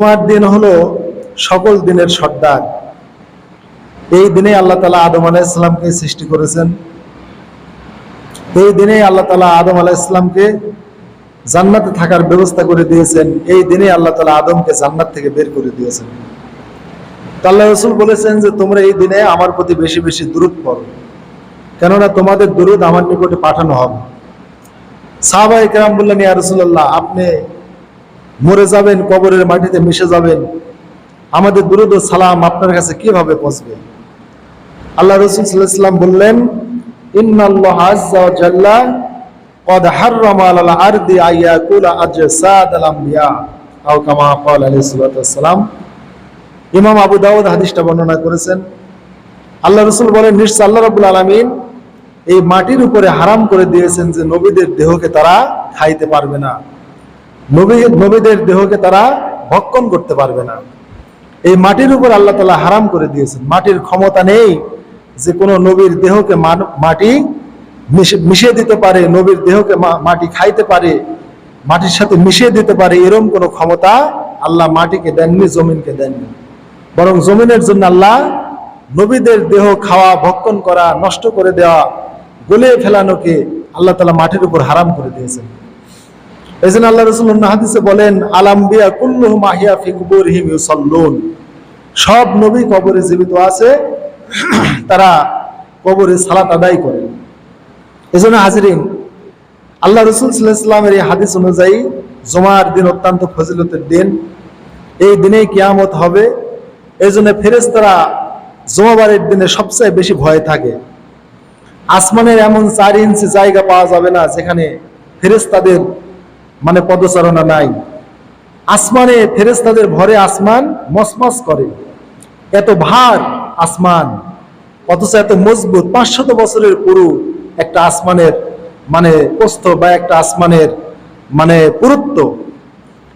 জুমার দিন হলো সকল দিনের সর্দার এই দিনে আল্লাহ তালা আদম আলাহ ইসলামকে সৃষ্টি করেছেন। এই দিনে আল্লাহ তালা আদম আলাহ ইসলামকে জান্নাতে থাকার ব্যবস্থা করে দিয়েছেন। এই দিনে আল্লাহ তালা আদমকে জান্নাত থেকে বের করে দিয়েছেন। আল্লাহ রসুল বলেছেন যে, তোমরা এই দিনে আমার প্রতি বেশি বেশি দূরত পড়ো। কেননা তোমাদের দূরত আমার নিকটে পাঠানো হবে। সাহাবা ইকরাম বললেন, ইয়া রসুল্লাহ আপনি মরে যাবেন, কবরের মাটিতে মিশে যাবেন। আমাদের দুরুদ সালাম আপনার কাছে কীভাবে পৌঁছবে? আল্লাহ রসুল সাল্লাম বললেন ইমাম আবু দাউদ হাদিসটা বর্ণনা করেছেন। আল্লাহ রসুল বলেন, নিশ্চয় আল্লাহ রাবুল আলমিন এই মাটির উপরে হারাম করে দিয়েছেন যে নবীদের দেহকে তারা খাইতে পারবে না। নবী নবীদের দেহকে তারা ভক্ষণ করতে পারবে না। এই মাটির উপর আল্লাহ তালা হারাম করে দিয়েছেন। মাটির ক্ষমতা নেই যে কোনো নবীর দেহকে মাটি মিশে- মিশিয়ে দিতে পারে, নবীর দেহকে মাটি খাইতে পারে, মাটির সাথে মিশিয়ে দিতে পারে, এরম কোনো ক্ষমতা আল্লাহ মাটিকে দেননি, জমিনকে দেননি। বরং জমিনের জন্য আল্লাহ নবীদের দেহ খাওয়া, ভক্ষণ করা, নষ্ট করে দেওয়া, গলিয়ে ফেলানোকে আল্লাহ তালা মাটির উপর হারাম করে দিয়েছেন। এই জন্য আল্লাহ রসুল হাদিসে বলেন আলাম্বিয়া কুল্লুহ মাহিয়া ফিকবুর হিম ইউসল্লুন। সব নবী কবরে জীবিত আছে, তারা কবরে সালাত আদায় করেন জন্য হাজিরিন, আল্লাহ রসুল সাল্লাহামের এই হাদিস অনুযায়ী জমার দিন অত্যন্ত ফজিলতের দিন। এই দিনেই কিয়ামত হবে। এই জন্য ফেরেস্তারা জমাবারের দিনে সবচেয়ে বেশি ভয় থাকে। আসমানের এমন চার ইঞ্চি জায়গা পাওয়া যাবে না, যেখানে ফেরেস্তাদের মানে পদচারণা নাই। আসমানে ফেরেস্তাদের ভরে আসমান মসমস করে। এত ভার আসমান, অথচ এত মজবুত, পাঁচশত বছরের পুরু একটা আসমানের মানে প্রস্থ বা একটা আসমানের মানে পুরুত্ব।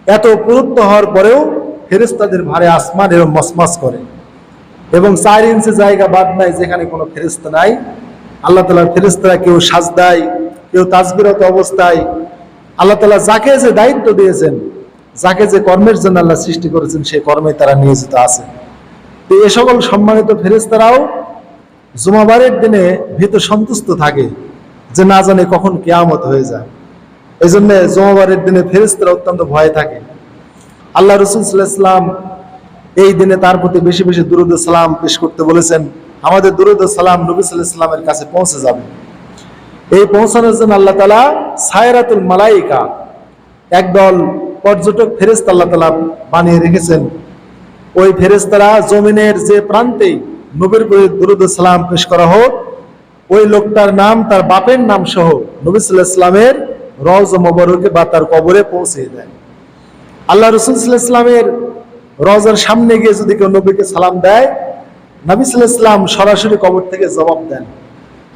এত পুরুত্ব হওয়ার পরেও ফেরেস্তাদের ভারে আসমান এরকম মসমস করে। এবং চার ইঞ্চি জায়গা বাদ নাই যেখানে কোনো ফেরিস্তা নাই। আল্লাহ তালার ফেরিস্তারা কেউ সাজদায়, কেউ তাজবিরত অবস্থায় আল্লাহ তালা যাকে যে দায়িত্ব দিয়েছেন, যাকে যে কর্মের জন্য আল্লাহ সৃষ্টি করেছেন, সেই কর্মে তারা নিয়োজিত আছে। তো এ সকল সম্মানিত ফেরিস্তারাও জুমাবারের দিনে ভীত সন্তুষ্ট থাকে যে না জানে কখন কেয়ামত হয়ে যায়। এই জন্য জুমাবারের দিনে ফেরিস্তারা অত্যন্ত ভয় থাকে। আল্লাহ রসুল সাল্লাহ এই দিনে তার প্রতি বেশি বেশি দুরুদ সালাম পেশ করতে বলেছেন, আমাদের দুরুদ সালাম নবী সাল্লাহ সাল্লামের কাছে পৌঁছে যাবে। এই পৌঁছানোর জন্য আল্লাহ তালা সায়রাতুল মালাইকা একদল পর্যটক ফেরেস্তা আল্লাহ তালা বানিয়ে রেখেছেন। ওই ফেরেস্তারা জমিনের যে প্রান্তে নবীর দুরুদ সালাম পেশ করা হোক, ওই লোকটার নাম, তার বাপের নাম সহ নবী সাল্লাহ মোবারকে বা তার কবরে পৌঁছে দেয় আল্লাহ রসুল সাল্লাহ রজার সামনে গিয়ে যদি কেউ নবীকে সালাম দেয়, নবী সাল্লাহ সরাসরি কবর থেকে জবাব দেন।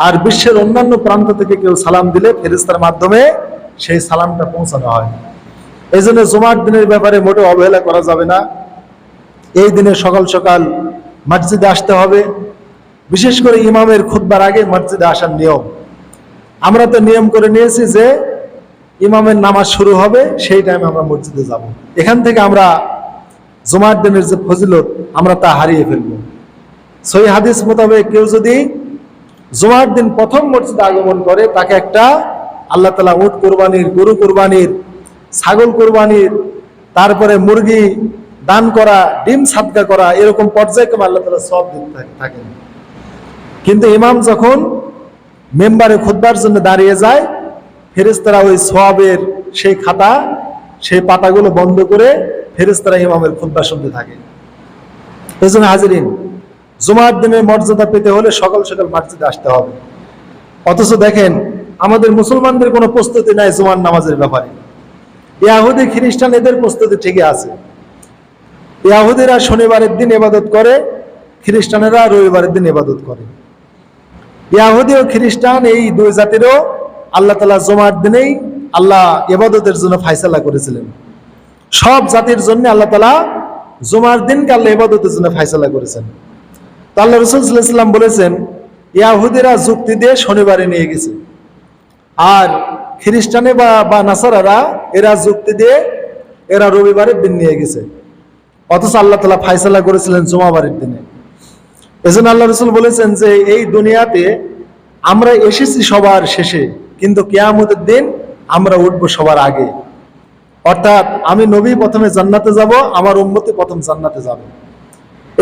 আর বিশ্বের অন্যান্য প্রান্ত থেকে কেউ সালাম দিলে ফেরিস্তার মাধ্যমে সেই সালামটা পৌঁছানো হয়। এই জন্য জুমার দিনের ব্যাপারে মোটে অবহেলা করা যাবে না। এই দিনে সকাল সকাল মসজিদে আসতে হবে। বিশেষ করে ইমামের খুতবার আগে মসজিদে আসার নিয়ম। আমরা তো নিয়ম করে নিয়েছি যে ইমামের নামাজ শুরু হবে, সেই টাইমে আমরা মসজিদে যাব। এখান থেকে আমরা জুমার দিনের যে ফজিলত, আমরা তা হারিয়ে ফেলব। সই হাদিস মোতাবেক কেউ যদি জুমার দিন প্রথম মসজিদে আগমন করে, তাকে একটা আল্লাহ তালা উট কোরবানির, গরু কোরবানির, ছাগল কোরবানির, তারপরে মুরগি দান করা, ডিম সাদকা করা, এরকম পর্যায়ক্রমে আল্লাহ তালা সব দিতে থাকে- থাকেন। কিন্তু ইমাম যখন মেম্বারে খুদবার জন্য দাঁড়িয়ে যায় ফেরেস্তারা ওই সোয়াবের সেই খাতা, সেই পাতাগুলো বন্ধ করে ফেরেস্তারা ইমামের খুদ্া শুনতে থাকে। এই জন্য হাজিরিন জুমার দিনের মর্যাদা পেতে হলে সকাল সকাল মসজিদে আসতে হবে। অথচ দেখেন, আমাদের মুসলমানদের কোনো প্রস্তুতি নাই জুমার নামাজের ব্যাপারে। ইয়াহুদি খ্রিস্টান এদের প্রস্তুতি ঠিকই আছে। ইয়াহুদিরা শনিবারের দিন এবাদত করে, খ্রিস্টানেরা রবিবারের দিন এবাদত করে। ইয়াহুদি ও খ্রিস্টান এই দুই জাতিরও আল্লাহ তালা জমার দিনেই আল্লাহ এবাদতের জন্য ফাইসালা করেছিলেন। সব জাতির জন্য আল্লাহ তালা জুমার দিনকে আল্লাহ এবাদতের জন্য ফাইসালা করেছেন। আল্লাহ রসুল সাল্লাম বলেছেন, ইয়াহুদিরা যুক্তি দিয়ে শনিবারে নিয়ে গেছে। আর খ্রিস্টানে বা বা নাসারারা এরা যুক্তি দিয়ে এরা রবিবারের দিন নিয়ে গেছে। অথচ আল্লাহ তালা ফাইসালা করেছিলেন জুমাবারের দিনে। এজন্য আল্লাহ রসুল বলেছেন যে, এই দুনিয়াতে আমরা এসেছি সবার শেষে, কিন্তু কেয়ামতের দিন আমরা উঠবো সবার আগে। অর্থাৎ আমি নবী প্রথমে জান্নাতে যাব, আমার উম্মতি প্রথম জান্নাতে যাবে।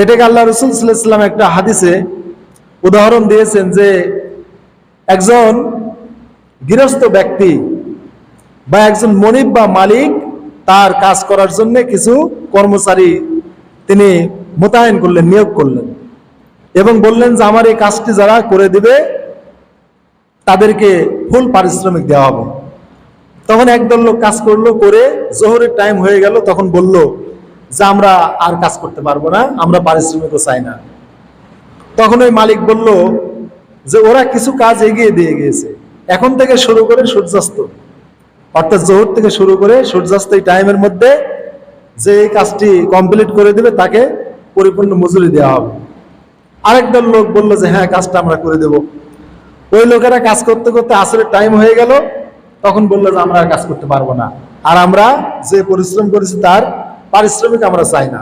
এটাকে আল্লাহ রসুল সাল্লাম একটা হাদিসে উদাহরণ দিয়েছেন যে একজন গৃহস্থ ব্যক্তি বা একজন মনিব বা মালিক তার কাজ করার জন্য কিছু কর্মচারী তিনি মোতায়েন করলেন, নিয়োগ করলেন এবং বললেন যে, আমার এই কাজটি যারা করে দিবে, তাদেরকে ফুল পারিশ্রমিক দেওয়া হবে। তখন একদল লোক কাজ করল, করে জোহরের টাইম হয়ে গেল, তখন বলল যে আমরা আর কাজ করতে পারব না, আমরা পারিশ্রমিকও চাই না। তখন ওই মালিক বলল যে ওরা কিছু কাজ এগিয়ে দিয়ে গিয়েছে। এখন থেকে শুরু করে সূর্যাস্ত। অর্থাৎ জোহর থেকে শুরু করে সূর্যাস্ত এই টাইমের মধ্যে যে এই কাজটি কমপ্লিট করে দিবে, তাকে পরিপূর্ণ মজুরি দেওয়া হবে। আরেক দল লোক বলল যে হ্যাঁ কাজটা আমরা করে দেব। ওই লোকেরা কাজ করতে করতে আসলে টাইম হয়ে গেল। তখন বলল যে, আমরা কাজ করতে পারব না। আর আমরা যে পরিশ্রম করেছি তার পারিশ্রমিক আমরা চাই না।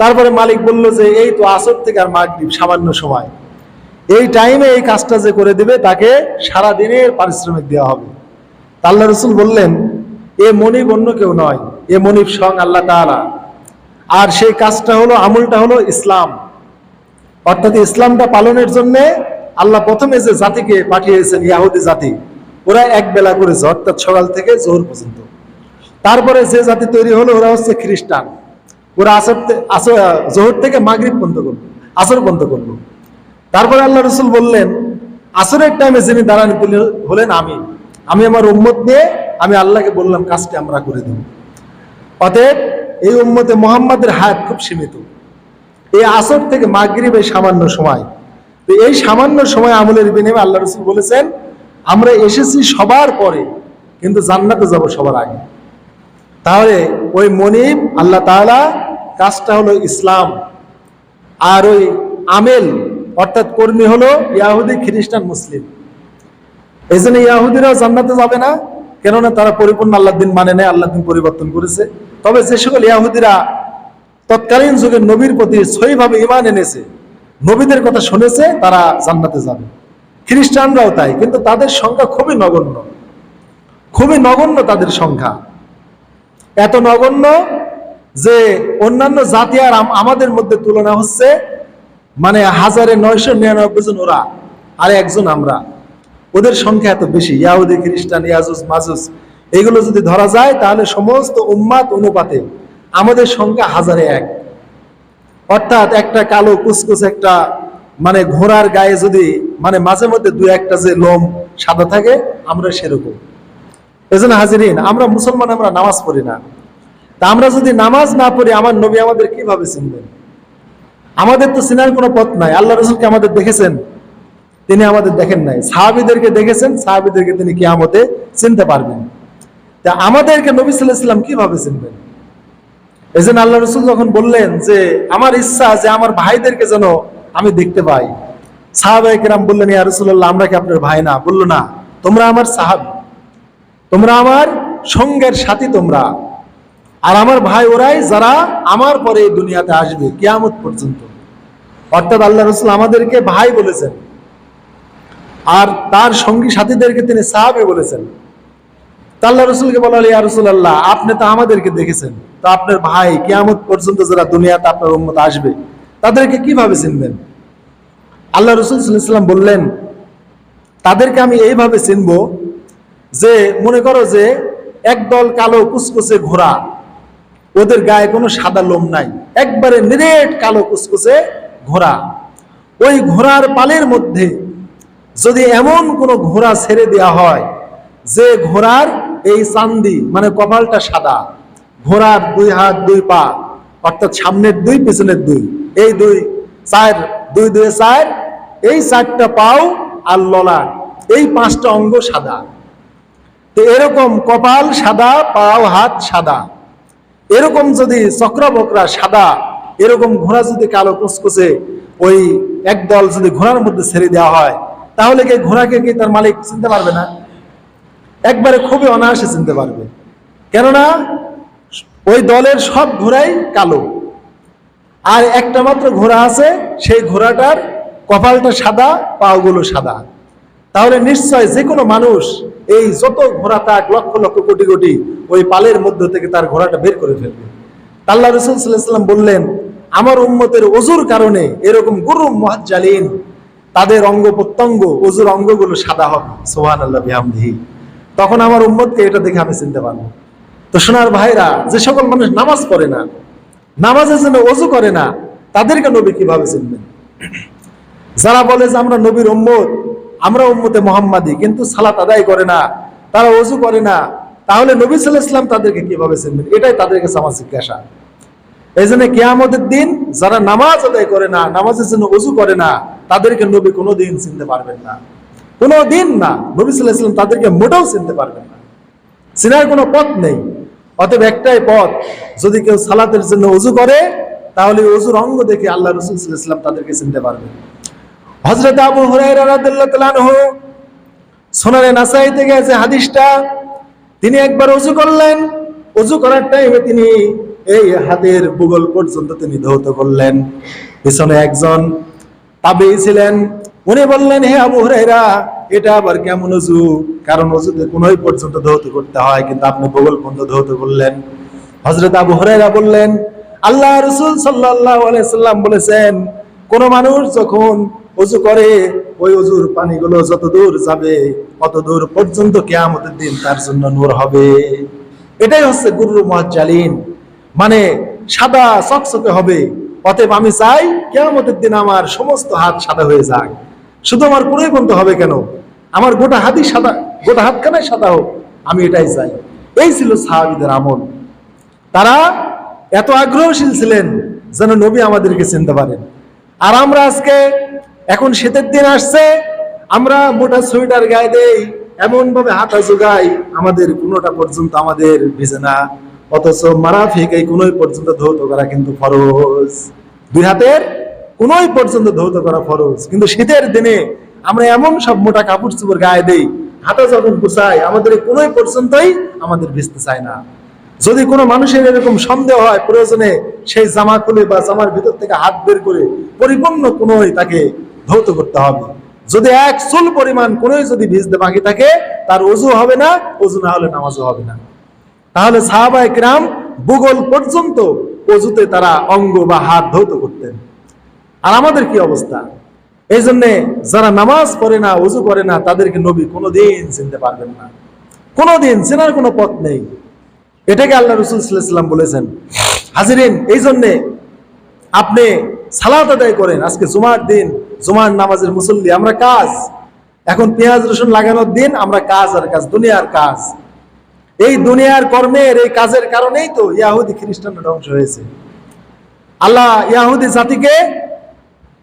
তারপরে মালিক বলল যে, এই তো আসর থেকে আর মাগরিব, সামান্য সময়। এই টাইমে এই কাজটা যে করে দিবে, তাকে সারা দিনের পারিশ্রমিক দেওয়া হবে। তা আল্লাহ রসুল বললেন, এ মনিব অন্য কেউ নয়, এ মনিব সং আল্লাহ তাআলা। আর সেই কাজটা হলো, আমলটা হলো ইসলাম। অর্থাৎ ইসলামটা পালনের জন্য আল্লাহ প্রথমে যে জাতিকে পাঠিয়েছেন, ইয়াহুদি জাতি, ওরা এক বেলা করেছে অর্থাৎ সকাল থেকে জোহর পর্যন্ত। তারপরে যে জাতি তৈরি হলো, ওরা হচ্ছে খ্রিস্টান। ওরা আসর আসর জোহর থেকে মাগরিব বন্ধ করল, আসর বন্ধ করল। তারপরে আল্লাহ রসুল বললেন, আসরের টাইমে যিনি দাঁড়ান হলেন আমি আমি আমার উম্মত নিয়ে, আমি আল্লাহকে বললাম, কাজটি আমরা করে দেব। অতএব এই উম্মতে মোহাম্মদের হায়াত খুব সীমিত। এই আসর থেকে মাগরিব এই সামান্য সময়, তো এই সামান্য সময় আমলের বিনিময়ে আল্লাহ রসুল বলেছেন, আমরা এসেছি সবার পরে, কিন্তু জান্নাতে যাব সবার আগে। তাহলে ওই মনিব, আল্লাহ তাআলা, কাজটা হলো ইসলাম। আর ওই আমেল, অর্থাৎ কর্মী হলো ইয়াহুদি, খ্রিস্টান, মুসলিম। এই জন্য ইয়াহুদিরাও জান্নাতে যাবে না, কেননা তারা পরিপূর্ণ আল্লাহ দিন মানে নেয় আল্লাহ দিন পরিবর্তন করেছে। তবে যে সকল ইয়াহুদিরা তৎকালীন যুগে নবীর প্রতি সহিভাবে ইমান এনেছে, নবীদের কথা শুনেছে, তারা জান্নাতে যাবে। খ্রিস্টানরাও তাই, কিন্তু তাদের সংখ্যা খুবই নগণ্য। খুবই নগণ্য তাদের সংখ্যা। এত নগণ্য যে অন্যান্য জাতি আর আমাদের মধ্যে তুলনা হচ্ছে মানে হাজারে নয়শো নিরানব্বই জন ওরা আর একজন আমরা। ওদের সংখ্যা এত বেশি। ইয়াহুদি, খ্রিস্টান, ইয়াজুস, মাজুস, এগুলো যদি ধরা যায় তাহলে সমস্ত উম্মাত অনুপাতে আমাদের সংখ্যা হাজারে এক। অর্থাৎ একটা কালো কুচকুচ একটা মানে ঘোড়ার গায়ে যদি মানে মাঝে মধ্যে দু একটা যে লোম সাদা থাকে, আমরা সেরকম। এজন্য হাজিরিন, আমরা মুসলমান, আমরা নামাজ পড়ি না। তা আমরা যদি নামাজ না পড়ি, আমার নবী আমাদের কীভাবে চিনবেন? আমাদের তো চিনার কোনো পথ নাই। আল্লাহ রসুলকে আমাদের দেখেছেন? তিনি আমাদের দেখেন নাই। সাহাবিদেরকে দেখেছেন, সাহাবিদেরকে তিনি কিয়ামতে চিনতে পারবেন। তা আমাদেরকে নবী সাল্লাম কীভাবে চিনবেন? এই আল্লাহ রসুল যখন বললেন যে, আমার ইচ্ছা যে আমার ভাইদেরকে যেন আমি দেখতে পাই। সাহাবাই কেরাম বললেন, ইয়া রসুল্লাহ আমরা কি আপনার ভাই না? বলল, না। তোমরা আমার সাহাব। তোমরা আমার সঙ্গের সাথী তোমরা। আর আমার ভাই ওরাই যারা আমার পরে দুনিয়াতে আসবে, কিয়ামত পর্যন্ত। অর্থাৎ আল্লাহ রসুল আমাদেরকে ভাই বলেছেন। আর তার সঙ্গী সাথীদেরকে তিনি সাহাবে বলেছেন। তা আল্লাহ রসুলকে বলা ইয়া রসুল আল্লাহ আপনি তো আমাদেরকে দেখেছেন। তো আপনার ভাই কিয়ামত পর্যন্ত যারা দুনিয়াতে আপনার উম্মত আসবে, তাদেরকে কীভাবে চিনবেন? আল্লাহ রসুল সাল্লাম বললেন, তাদেরকে আমি এইভাবে চিনব যে মনে করো যে একদল কালো কুচকুচে ঘোড়া, ওদের গায়ে কোনো সাদা লোম নাই। একবারে নিরেট কালো কুচকুচে ঘোড়া। ওই ঘোড়ার পালের মধ্যে যদি এমন কোনো ঘোড়া ছেড়ে দেওয়া হয়, যে ঘোড়ার এই চান্দি মানে কপালটা সাদা, ঘোড়ার দুই হাত, দুই পা, অর্থাৎ সামনের দুই, পিছনের দুই, এই দুই চার, দুই দুই, চার, এই চারটা পাও আর ললাট, এই পাঁচটা অঙ্গ সাদা। তো এরকম কপাল সাদা, পাও, হাত সাদা। এরকম যদি চক্র বকরা সাদা, এরকম ঘোড়া যদি কালো কুচকুচে ওই একদল যদি ঘোড়ার মধ্যে ছেড়ে দেওয়া হয়, তাহলে কি ঘোড়াকে কি তার মালিক চিনতে পারবে না? একবারে খুবই অনায়াসে চিনতে পারবে। কেননা, ওই দলের সব ঘোড়াই কালো। আর একটা মাত্র ঘোড়া আছে, সেই ঘোড়াটার কপালটা সাদা পাগুলো সাদা। তাহলে নিশ্চয় যে কোনো মানুষ এই যত ঘোড়া তাক লক্ষ লক্ষ কোটি কোটি ওই পালের মধ্য থেকে তার ঘোড়াটা বের করে ফেলবে। আল্লাহ রসুল সাল্লাম বললেন, আমার উম্মতের অজুর কারণে এরকম গুরু মহাজ্জালিন, তাদের অঙ্গ প্রত্যঙ্গ অজুর অঙ্গগুলো সাদা হবে। সোহান আল্লাহ তখন আমার উম্মতকে এটা দেখে আমি চিনতে পারব তো সোনার ভাইরা, যে সকল মানুষ নামাজ পড়ে না, নামাজের জন্য অজু করে না, তাদেরকে নবী কীভাবে চিনবেন? যারা বলে যে আমরা নবীর উম্মত আমরা উম্মতে মোহাম্মদী, কিন্তু সালাত আদায় করে না, তারা অজু করে না, তাহলে নবী সাল্লাহ ইসলাম তাদেরকে কীভাবে চিনবেন? এটাই তাদের কাছে আমার জিজ্ঞাসা। এই জন্য কেয়ামতের দিন যারা নামাজ আদায় করে না, নামাজের জন্য অজু করে না, তাদেরকে নবী কোনো দিন চিনতে পারবেন না। কোনো দিন না, নবী সাল্লাহ ইসলাম তাদেরকে মোটেও চিনতে পারবেন না। চিনার কোনো পথ নেই। অতএব একটাই পথ, যদি কেউ সালাতের জন্য অজু করে, তাহলে অজুর অঙ্গ দেখে আল্লাহ রসুল ইসলাম তাদেরকে চিনতে পারবে হজরত আবু আনহু সোনারে নাসাই থেকে আছে হাদিসটা, তিনি একবার অজু করলেন। অজু করার টাইমে তিনি এই হাতের বুগল পর্যন্ত তিনি ধৌত করলেন। পিছনে একজন তাবেই ছিলেন। উনি বললেন, হে আবু হুরায়রা, এটা আবার কেমন অজু কারণ অজুতে কোনোই পর্যন্ত ধৌত করতে হয়, কিন্তু আপনি বগল পর্যন্ত ধৌত করলেন। হজরত আবু হুরায়রা বললেন, আল্লাহ রসুল সাল্লাল্লাহু আলাইহি সাল্লাম বলেছেন, কোন মানুষ যখন অজু করে, ওই অজুর পানিগুলো যত দূর যাবে অত দূর পর্যন্ত কেয়ামতের দিন তার জন্য নূর হবে। এটাই হচ্ছে গুরু মহাজ্জালিন মানে সাদা চকচকে হবে। অতএব আমি চাই কেয়ামতের দিন আমার সমস্ত হাত সাদা হয়ে যাক। শুধু আমার পুরোই বন্ধ হবে কেন? আমার গোটা হাতই সাদা, গোটা হাতখানাই সাদা হোক। আমি এটাই চাই। এই ছিল সাহাবিদের আমল। তারা এত আগ্রহশীল ছিলেন যেন নবী আমাদেরকে চিনতে পারেন। আর আমরা আজকে এখন শীতের দিন আসছে, আমরা মোটা সোয়েটার গায়ে দেই এমন ভাবে হাতা জোগাই, আমাদের কোনোটা পর্যন্ত আমাদের ভিজে না। অথচ মারাফিক এই কোনোই পর্যন্ত ধৌত করা কিন্তু ফরজ। দুই হাতের কোনোই পর্যন্ত ধৌত করা ফরজ। কিন্তু শীতের দিনে আমরা এমন সব মোটা কাপড় চোপড় গায়ে দেই, হাতা যখন গুছাই আমাদের কোনোই পর্যন্তই আমাদের ভিজতে চায় না। যদি কোনো মানুষের এরকম সন্দেহ হয়, প্রয়োজনে সেই জামা খুলে বা জামার ভিতর থেকে হাত বের করে পরিপূর্ণ কোনোই তাকে ধৌত করতে হবে। যদি এক চুল পরিমাণ কোনোই যদি ভিজতে বাকি থাকে, তার অজু হবে না, অজু না হলে নামাজও হবে না। তাহলে সাহাবা একরাম ভূগোল পর্যন্ত অজুতে তারা অঙ্গ বা হাত ধৌত করতেন। আর আমাদের কি অবস্থা? এই জন্যে যারা নামাজ পড়ে না, অজু করে না, তাদেরকে নবী কোনোদিন চিনতে পারবেন না। কোনোদিন চেনার কোনো পথ নেই। এটাকে আল্লাহ রসুল সাল্লাম বলেছেন, হাজিরিন এই জন্যে আপনি সালাত আদায় করেন। আজকে জুমার দিন, জুমার নামাজের মুসল্লি, আমরা কাজ। এখন পেঁয়াজ, রসুন লাগানোর দিন, আমরা কাজ আর কাজ, দুনিয়ার কাজ। এই দুনিয়ার কর্মের, এই কাজের কারণেই তো ইয়াহুদি খ্রিস্টান ধ্বংস হয়েছে। আল্লাহ ইয়াহুদি জাতিকে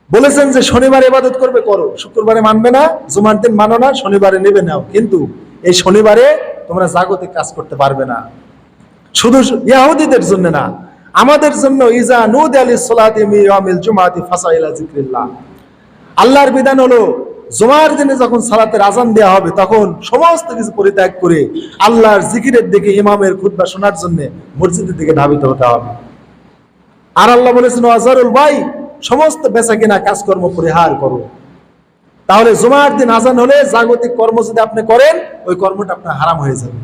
বলেছেন যে, শনিবার ইবাদত করবে, করো। শুক্রবারে মানবে না, জুমার দিন মানো না, শনিবারে নেবে নাও। কিন্তু এই শনিবারে তোমরা জাগতিক কাজ করতে পারবে না। শুধু ইয়াহুদিদের জন্য না আমাদের জন্য ইজা নুদ আলী সোলাতি মিয়ামিল জুমাতি ফাসাইলা জিক্রিল্লাহ আল্লাহর বিধান হলো, জুমার দিনে যখন সালাতের আজান দেওয়া হবে, তখন সমস্ত কিছু পরিত্যাগ করে আল্লাহর জিকিরের দিকে, ইমামের খুতবা শোনার জন্য মসজিদের দিকে ধাবিত হতে হবে। আর আল্লাহ বলেছেন আজারুল ভাই, সমস্ত বেচা কিনা কাজকর্ম পরিহার করো। তাহলে জুমার দিন আজান হলে জাগতিক কর্ম যদি আপনি করেন, ওই কর্মটা আপনার হারাম হয়ে যাবে।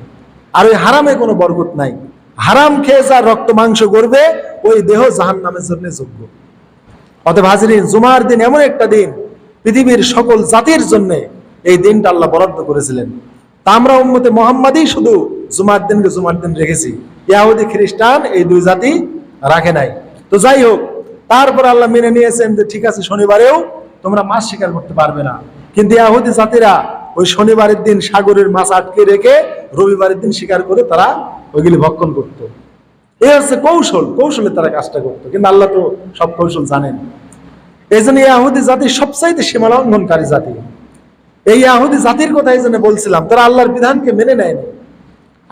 আর ওই হারামে কোনো বরকত নাই। হারাম খেয়ে যা রক্ত, মাংস করবে ওই দেহ জাহান নামের জন্য যোগ্য। অতএব হাজিরিন, জুমার দিন এমন একটা দিন, পৃথিবীর সকল জাতির জন্য এই দিনটা আল্লাহ বরাদ্দ করেছিলেন। তা আমরা মোহাম্মদই শুধু জুমার দিনকে জুমার দিন রেখেছি। ইয়াহুদি, খ্রিস্টান এই দুই জাতি রাখে নাই। তো যাই হোক, তারপর আল্লাহ মেনে নিয়েছেন যে ঠিক আছে, শনিবারেও তোমরা মাছ শিকার করতে পারবে না। কিন্তু ইয়াহুদি জাতিরা ওই শনিবারের দিন সাগরের মাছ আটকে রেখে রবিবারের দিন শিকার করে তারা ওইগুলি ভক্ষণ করত। এই হচ্ছে কৌশল, কৌশলে তারা কাজটা করতো। কিন্তু আল্লাহ তো সব কৌশল জানেন। এই জন্য ইয়াহুদি জাতি সবচাইতে সীমা লঙ্ঘনকারী জাতি। এই ইয়াহুদি জাতির কথা এই জন্য বলছিলাম, তারা আল্লাহর বিধানকে মেনে নেয়নি।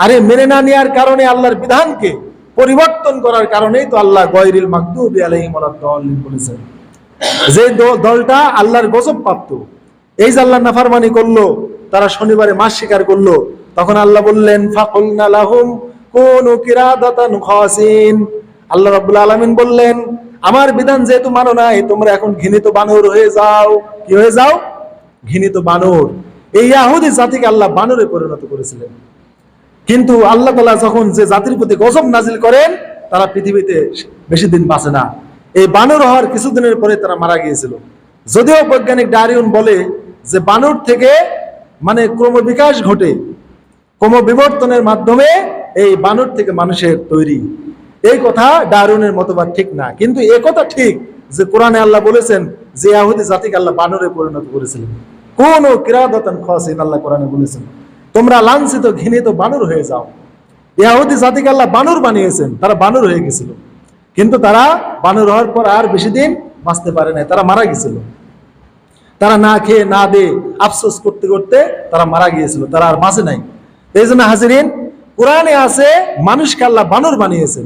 আরে মেনে না নেওয়ার কারণে আল্লাহর বিধানকে পরিবর্তন করার কারণেই তো আল্লাহ গয়রিল মাকদুবি আলাইহিম ওয়ালাদ-দাল্লিন বলেছেন। যে দলটা আল্লাহর গজব প্রাপ্ত, এই যে আল্লাহ নাফারমানি করল, তারা শনিবারে মাছ শিকার করল, তখন আল্লাহ বললেন, ফাকুলনা লাহুম কোন কিরাদাতান খাসিন। আল্লাহ রাব্বুল আলামিন বললেন, আমার বিধান যেহেতু মানো নাই, তোমরা এখন ঘৃণিত বানর হয়ে যাও। কি হয়ে যাও? ঘৃণিত বানর। এই ইয়াহুদি জাতিকে আল্লাহ বানরে পরিণত করেছিলেন। কিন্তু আল্লাহ তালা যখন যে জাতির প্রতি গজব নাজিল করেন, তারা পৃথিবীতে বেশি দিন বাঁচে না। এই বানর হওয়ার কিছুদিনের পরে তারা মারা গিয়েছিল। যদিও বৈজ্ঞানিক ডারিউন বলে যে বানর থেকে মানে ক্রমবিকাশ ঘটে ক্রম বিবর্তনের মাধ্যমে এই বানর থেকে মানুষের তৈরি। এই কথা ডারুনের মতবাদ ঠিক না। কিন্তু এ কথা ঠিক যে কোরআনে আল্লাহ বলেছেন যে ইয়াহুদি জাতিকে আল্লাহ বানরে পরিণত করেছিলেন। কোন কিরাদাতান খাসিন আল্লাহ কোরআনে বলেছেন। তোমরা লাঞ্ছিত, ঘৃণিত বানর হয়ে যাও। ইয়াহুদি জাতিকে আল্লাহ বানর বানিয়েছেন। তারা বানর হয়ে গেছিল। কিন্তু তারা বানর হওয়ার পর আর বেশি দিন বাঁচতে পারে নাই। তারা মারা গেছিল। তারা না খেয়ে, না দে আফসোস করতে করতে তারা মারা গিয়েছিল। তারা আর বাঁচে নাই। এই জন্য হাজিরিন কোরআনে আছে, মানুষকে আল্লাহ বানর বানিয়েছেন।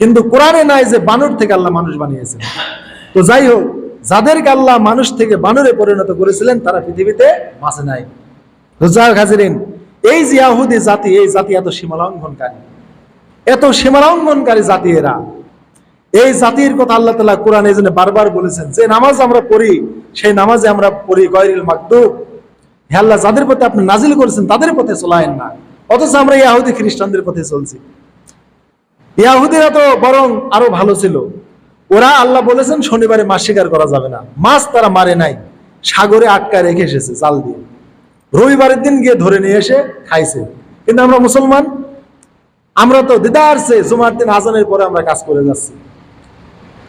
কিন্তু কোরআনে নাই যে বানর থেকে আল্লাহ মানুষ বানিয়েছেন। তো যাই হোক, যাদেরকে আল্লাহ মানুষ থেকে বানরে পরিণত করেছিলেন, তারা পৃথিবীতে বাঁচে নাই। হাজিরিন, এই যে ইয়াহুদি জাতি, এই জাতি এত সীমালঙ্ঘনকারী। এত সীমালঙ্ঘনকারী জাতি এরা। এই জাতির কথা আল্লাহ তালা কোরআন এই জন্য বারবার বলেছেন যে, নামাজ আমরা পড়ি, সেই নামাজে আমরা পড়ি, গয়রিল মাকদুব। হে আল্লাহ, যাদের পথে আপনি নাজিল করেছেন, তাদের পথে চলায়েন না। অথচ আমরা ইয়াহুদি খ্রিস্টানদের পথে চলছি। ইয়াহুদিরা তো বরং আরও ভালো ছিল। ওরা আল্লাহ বলেছেন, শনিবারে মাছ শিকার করা যাবে না। মাছ তারা মারে নাই। সাগরে আটকায় রেখে এসেছে জাল দিয়ে। রবিবারের দিন গিয়ে ধরে নিয়ে এসে খাইছে। কিন্তু আমরা মুসলমান, আমরা তো দিদারছে জুমার দিন আজানের পরে আমরা কাজ করে যাচ্ছি।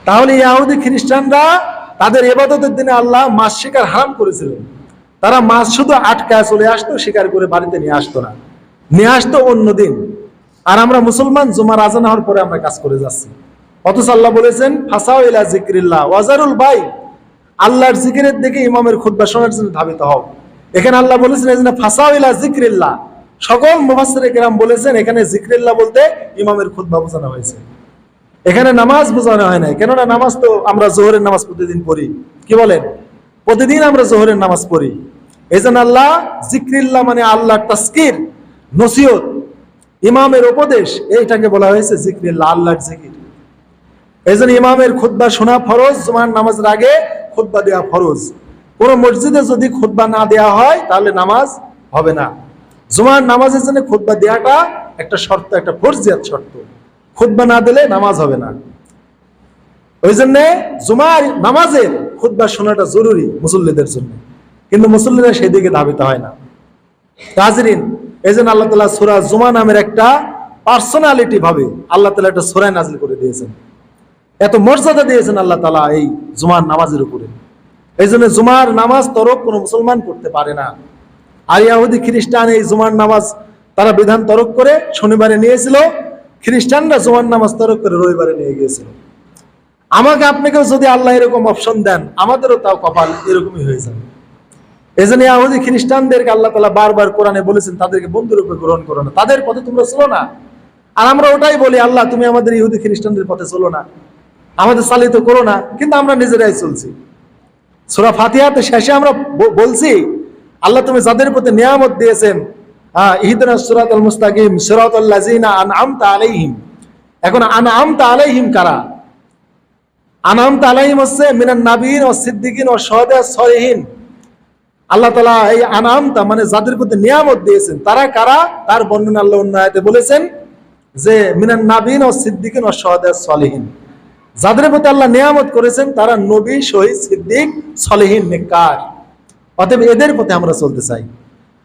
তাহলে ইয়াহুদি খ্রিস্টানরা তাদের এবাদতের দিনে আল্লাহ মাছ শিকার হারাম করেছিলেন। তারা মাছ শুধু আটকায় চলে আসতো, শিকার করে বাড়িতে নিয়ে আসতো না। নিয়ে আসতো অন্য দিন। আর আমরা মুসলমান, জুমার আজান হওয়ার পরে আমরা কাজ করে যাচ্ছি। অথচ আল্লাহ বলেছেন ফাসাও ইলা জিক্রিল্লাহ ওয়াজারুল বাই। আল্লাহর জিকিরের দিকে ইমামের খুদ্া শোনার জন্য ধাবিত হও। এখানে আল্লাহ বলেছেন, এই জন্য ফাসাও ইলা জিক্রিল্লাহ সকল মুফাসসিরে কেরাম বলেছেন, এখানে জিক্রিল্লাহ বলতে ইমামের খুদ্া বোঝানো হয়েছে। এখানে নামাজ বোঝানো হয় নাই। কেননা নামাজ তো আমরা জোহরের নামাজ প্রতিদিন পড়ি। কি বলেন? প্রতিদিন আমরা জোহরের নামাজ পড়ি। এই জন্য আল্লাহ জিক্রিল্লাহ মানে আল্লাহ তাস্কির। নসিহত, ইমামের উপদেশ, এইটাকে বলা হয়েছে জিক্রিল্লাহ আল্লাহর জিকির। এই জন্য ইমামের খুদ্া শোনা ফরজ, জুমার নামাজের আগে খুদ্া দেওয়া ফরজ। কোন মসজিদে যদি খুদ্া না দেওয়া হয়, তাহলে নামাজ হবে না। জুমার নামাজের জন্য খুদ্া দেওয়াটা একটা শর্ত, একটা ফরজিয়াত শর্ত। খুদ্া না দিলে নামাজ হবে না। ওই জন্য জুমার নামাজের খুদ্া শোনাটা জরুরি মুসল্লিদের জন্য। কিন্তু মুসল্লিরা সেই দিকে ধাবিত হয় না। তাজরিন এই জন্য আল্লাহ তালা সুরা জুমা নামের একটা পার্সোনালিটি ভাবে আল্লাহ তালা একটা সুরায় নাজিল করে দিয়েছেন। এত মর্যাদা দিয়েছেন আল্লাহ তালা এই জুমার নামাজের উপরে। এই জন্য জুমার নামাজ তরক কোনো মুসলমান করতে পারে না। আর ইয়াহুদি, খ্রিস্টান এই জুমার নামাজ তারা বিধান তরক করে শনিবারে নিয়েছিল, খ্রিস্টানরা জুমার নামাজ তরক করে রবিবারে নিয়ে গিয়েছিল। আমাকে আপনাকেও যদি আল্লাহ এরকম অপশন দেন, আমাদেরও তাও কপাল এরকমই হয়ে যাবে। এই জন্য খ্রিস্টানদেরকে আল্লাহ তালা বারবার কোরআনে বলেছেন, তাদেরকে বন্ধুরূপে গ্রহণ করো না। তাদের পথে তোমরা চলো না। আর আমরা ওটাই বলি, আল্লাহ, তুমি আমাদের ইহুদি খ্রিস্টানদের পথে চলো না। আমাদের চালিত করো না, কিন্তু আমরা নিজেরাই চলছি। সুরা ফাতিহাতে শেষে আমরা বলছি, আল্লাহ তুমি যাদের প্রতি নিয়ামত দিয়েছেন হ্যাঁ ইহিদনা সুরাত আল মুস্তাকিম সুরাত আল্লাজিনা আনআমতা আলাইহিম। এখন আনআমতা আলাইহিম কারা? আনআমতা আলাইহিম হচ্ছে মিনান নাবিয়িন ও সিদ্দিকিন ও শুহাদা সলিহিন। আল্লাহ তালা এই আনামতা মানে যাদের প্রতি নিয়ামত দিয়েছেন, তারা কারা? তার বর্ণনা আল্লাহ অন্য আয়াতে বলেছেন যে, মিনান নাবিন ও সিদ্দিকিন ও সহদা সলিহীন। যাদের প্রতি আল্লাহ নিয়ামত করেছেন, তারা নবী, শহীদ, সিদ্দিক, সলিহীন নেকার অতএব এদের পথে আমরা চলতে চাই।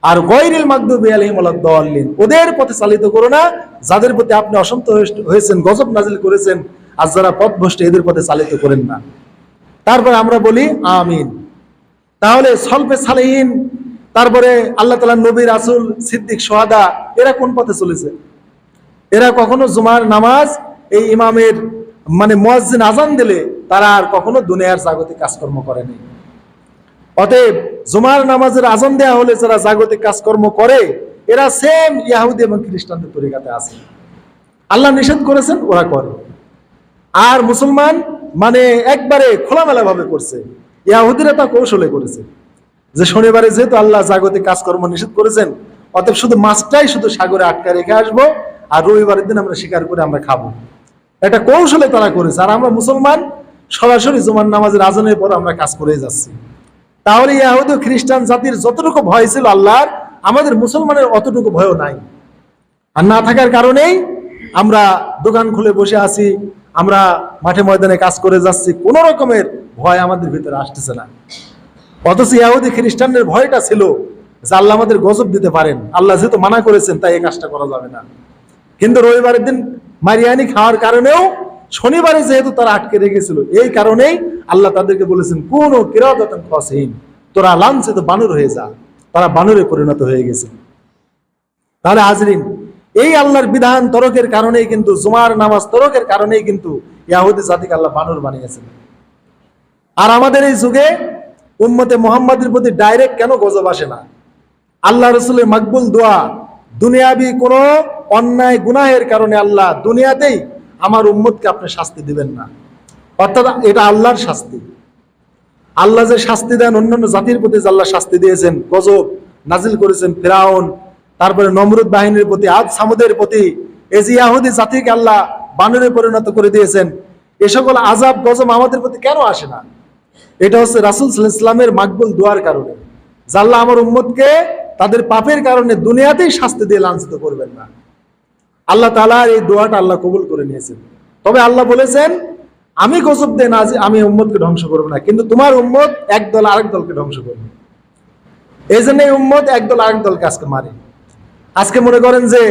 আর গৈরিল মাকদুবি আলহিম দলিন ওদের পথে চালিত করো না। যাদের প্রতি আপনি অসন্তুষ্ট হয়েছেন, গজব নাজিল করেছেন, আর যারা পথ ভ্রষ্ট এদের পথে চালিত করেন না। তারপরে আমরা বলি, আমিন। তাহলে সলফে সালেহীন, তারপরে আল্লাহ তালা নবী, রাসুল, সিদ্দিক, সোহাদা, এরা কোন পথে চলেছে? এরা কখনো জুমার নামাজ এই ইমামের মানে মুয়াজ্জিন আজান দিলে তারা আর কখনো দুনিয়ার জাগতিক কাজকর্ম করেনি অতএব জুমার নামাজের আজান দেয়া হলে যারা জাগতিক কাজকর্ম করে, এরা সেম ইয়াহুদি এবং খ্রিস্টানদের তরিকাতে আছে। আল্লাহ নিষেধ করেছেন, ওরা করে। আর মুসলমান মানে একবারে খোলামেলা ভাবে করছে। ইয়াহুদিরা তা কৌশলে করেছে। যে শনিবারে যেহেতু আল্লাহ জাগতিক কাজকর্ম নিষেধ করেছেন, অতএব শুধু মাছটাই শুধু সাগরে আটকা রেখে আসব, আর রবিবারের দিন আমরা শিকার করে আমরা খাব। এটা কৌশলে তারা করেছে, আর আমরা মুসলমান, সরাসরি জুমার নামাজের আজানের পর আমরা কাজ করে যাচ্ছি। তাহলে ইয়াহুদ খ্রিস্টান জাতির যতটুকু ভয় ছিল আল্লাহর, আমাদের মুসলমানের অতটুকু ভয়ও নাই। আর না থাকার কারণেই আমরা দোকান খুলে বসে আছি আমরা মাঠে ময়দানে কাজ করে যাচ্ছি, কোন রকমের ভয় আমাদের ভিতরে আসতেছে না। অথচ ইয়াহুদি খ্রিস্টানদের ভয়টা ছিল যে আল্লাহ আমাদের গজব দিতে পারেন। আল্লাহ যেহেতু মানা করেছেন, তাই এই কাজটা করা যাবে না। কিন্তু রবিবারের দিন মারিয়ানি খাওয়ার কারণেও শনিবারে যেহেতু তারা আটকে রেখেছিল, এই কারণেই আল্লাহ তাদেরকে বলেছেন, কোন কিরাদতন খসহীন তোরা লাঞ্ছিত বানর হয়ে যা। তারা বানরে পরিণত হয়ে গেছে। তাহলে হাজরিন এই আল্লাহর বিধান তরকের কারণেই কিন্তু, জুমার নামাজ তরকের কারণেই কিন্তু ইয়াহুদি জাতিকে আল্লাহ বানর বানিয়েছেন। আর আমাদের এই যুগে উম্মতে মোহাম্মদের প্রতি ডাইরেক্ট কেন গজব আসে না? আল্লাহ রসুলের মাকবুল দোয়া দুনিয়াবি কোনো অন্যায় গুনাহের কারণে আল্লাহ দুনিয়াতেই আমার উম্মতকে আপনি শাস্তি দিবেন না। অর্থাৎ এটা আল্লাহর শাস্তি। আল্লাহ যে শাস্তি দেন অন্যান্য জাতির প্রতি যে আল্লাহ শাস্তি দিয়েছেন, গজব নাজিল করেছেন ফেরাউন তারপরে নমরুদ বাহিনীর প্রতি, আজ সামুদের প্রতি ইয়াহুদি জাতিকে আল্লাহ বানরে পরিণত করে দিয়েছেন, এ সকল আজাব গজব আমাদের প্রতি কেন আসে না? এটা হচ্ছে রাসুল ইসলামের মাকবুল দোয়ার কারণে। জাল্লাহ আমার উম্মতকে তাদের পাপের কারণে দুনিয়াতেই শাস্তি দিয়ে লাঞ্ছিত করবেন না। আল্লাহ তালার এই দোয়াটা আল্লাহ কবুল করে নিয়েছেন। তবে আল্লাহ বলেছেন, আমি গজব দেন আজ আমি উম্মতকে ধ্বংস করব না, কিন্তু তোমার উম্মত একদল আরেক দলকে ধ্বংস করবে। এই জন্য এই উম্মত এক দল আরেক দলকে আজকে মারে। আজকে মনে করেন যে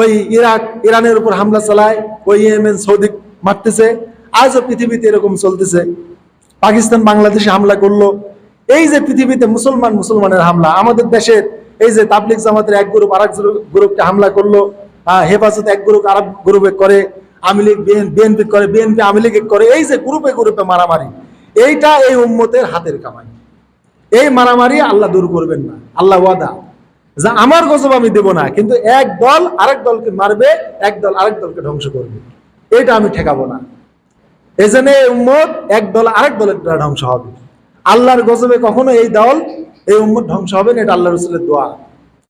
ওই ইরাক, ইরানের উপর হামলা চালায়, ওই ইয়েমেন সৌদি মারতেছে, আজও পৃথিবীতে এরকম চলতেছে। পাকিস্তান বাংলাদেশে হামলা করল। এই যে পৃথিবীতে মুসলমান মুসলমানের হামলা, আমাদের দেশের এই যে তাবলিক জামাতের এক গ্রুপ, আরেক গ্রুপকে হামলা করল হেফাজত এক গ্রুপ, আরেক গ্রুপে করে, আওয়ামী বিএনপি করে, বিএনপি, আওয়ামী লীগ করে, এই যে গ্রুপে গ্রুপে মারামারি, এইটা এই উম্মতের হাতের কামাই। এই মারামারি আল্লাহ দূর করবেন না। আল্লাহ ওয়াদা। যে আমার গজব আমি দেব না, কিন্তু এক দল আরেক দলকে মারবে, এক দল আরেক দলকে ধ্বংস করবে। এটা আমি ঠেকাবো না। এই জন্য এই উম্মত এক দল আরেক দলের ধ্বংস হবে। আল্লাহর গজবে কখনো এই দল, এই উম্মত ধ্বংস হবে না, এটা আল্লাহ রসুলের দোয়া।